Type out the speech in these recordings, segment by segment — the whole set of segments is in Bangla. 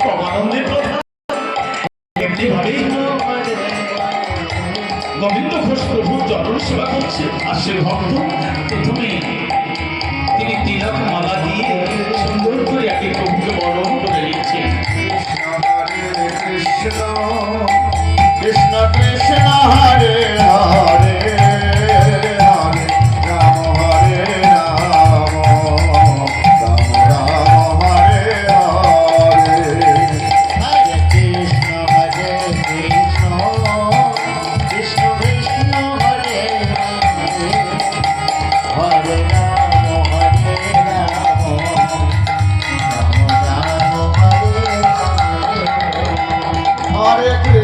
পবানন্দের কথা একটি গোবিন্দ ঘোষ প্রভু যতন সেবা করছে আর সে ভক্ত প্রথমে তিনি তিলক মালা দিয়ে সুন্দর করে একে প্রভুকে বরণ করে নিচ্ছে কৃষ্ণ কৃষ্ণ কৃষ্ণ হরে ver aqui.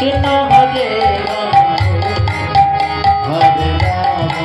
Kita.